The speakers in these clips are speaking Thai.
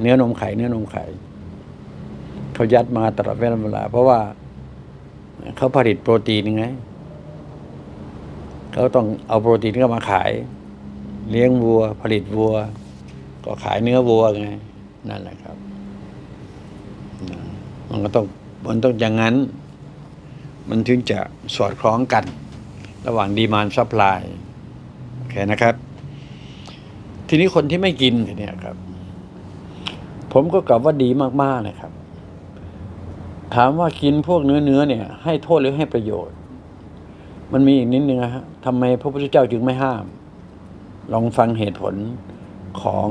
เนื้อนมไข่เนื้อนมไข่เขายัดมาตลอดเวลา เพราะว่าเขาผลิตโปรตีนไงเขาต้องเอาโปรตีนเข้ามาขาย เลี้ยงวัว ผลิตวัว ก็ขายเนื้อวัวไงนั่นแหละครับมันก็ต้องมันต้องอย่างนั้น มันถึงจะสอดคล้องกัน ระหว่างดีมานซัพพลายโอเคนะครับ ทีนี้คนที่ไม่กินเนี่ยครับ ผมก็กลับว่าดีมากๆนะครับ ถามว่ากินพวกเนื้อเนื้อเนี่ย ให้โทษหรือให้ประโยชน์ มันมีอีกนิดนึงนะฮะทำไมพระพุทธเจ้าจึงไม่ห้าม ลองฟังเหตุผลของ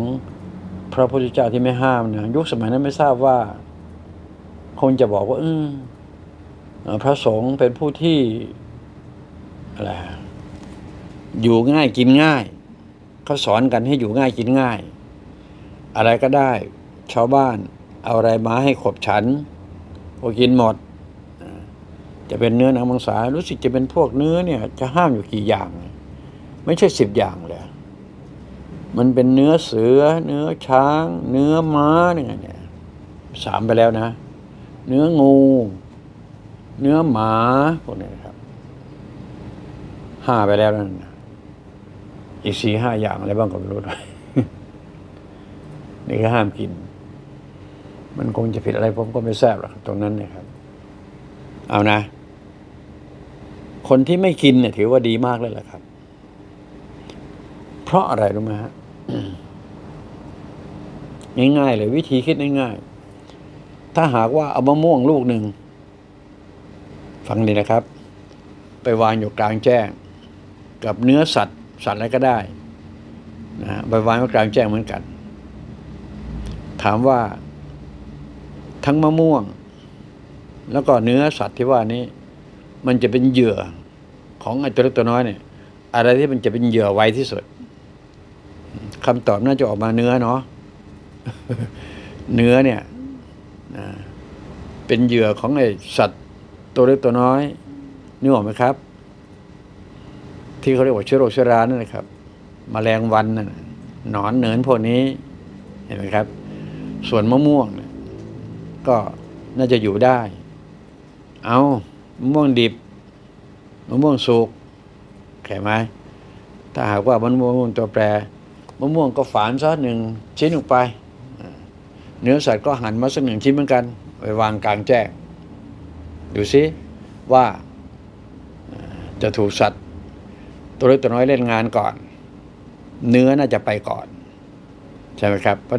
พระพุทธเจ้าที่ไม่ห้ามนะยุคสมัยนั้นไม่ทราบว่า คนจะบอกว่า อืมเอ่อพระสงฆ์เป็นผู้ที่อะไรอยู่ง่ายกินง่าย เขาสอนกันให้อยู่ง่ายกินง่าย อะไรก็ได้ ชาวบ้าน เอาอะไรมาให้ขบฉันก็กินหมด จะเป็นเนื้อหนังมังสารู้สึกจะเป็นพวกเนื้อเนี่ย จะห้ามอยู่กี่อย่าง ไม่ใช่สิบอย่างเลยมันเป็นเนื้อเสือ เนื้อช้าง เนื้อม้าเนี่ยเนี่ยสามไปแล้วนะ เนื้องู เนื้อหมาพวกนี้นะครับห้าไปแล้วนั่นอีกสี่ห้าอย่างอะไรบ้างก็ไม่รู้ด้วย นี่ก็ห้ามกิน มันคงจะผิดอะไรผมก็ไม่ทราบหรอกตรงนั้นนะครับ เอานะ คนที่ไม่กินเนี่ย ถือว่าดีมากเลยแหละครับ เพราะอะไรรู้ไหมฮะง่ายๆเลย วิธีคิดง่ายๆถ้าหากว่าเอามะม่วงลูกหนึ่งฟังดีนะครับ ไปวางอยู่กลางแจ้ง กับเนื้อสัตว์สัตว์อะไรก็ได้นะฮะไปวางไว้กลางแจ้งเหมือนกัน ถามว่า ทั้งมะม่วง แล้วก็เนื้อสัตว์ที่ว่านี้ มันจะเป็นเหยื่อของไอ้ตัวเล็กตัวน้อยเนี่ย อะไรที่มันจะเป็นเหยื่อไวที่สุดคำตอบน่าจะออกมาเนื้อเนาะเนื้อเนี่ยเป็นเหยื่อของไอ้สัตว์ตัวเล็กตัวน้อยนึกออกไหมครับ ที่เขาเรียกว่าเชื้อโรคเชื้อรานั่นนะครับมแมลงวันนั่นหนอนเหนินพวกนี้ เห็นไหมครับ ส่วนมะม่วงเนี่ยก็น่าจะอยู่ได้ เอามะม่วงดิบมะม่วงสุกเข้าใจไหมถ้าหากว่ามันมะม่วงตัวแปรมะม่วงก็ฝานซะหนึ่งชิ้นลงไป เนื้อสัตว์ก็หั่นมาสักหนึ่งชิ้นเหมือนกันไปวางกลางแจ้งดูซิว่าจะถูกสัตว์ ตัวเล็กตัวน้อยเล่นงานก่อน เนื้อน่าจะไปก่อน ใช่ไหมครับ เพราะ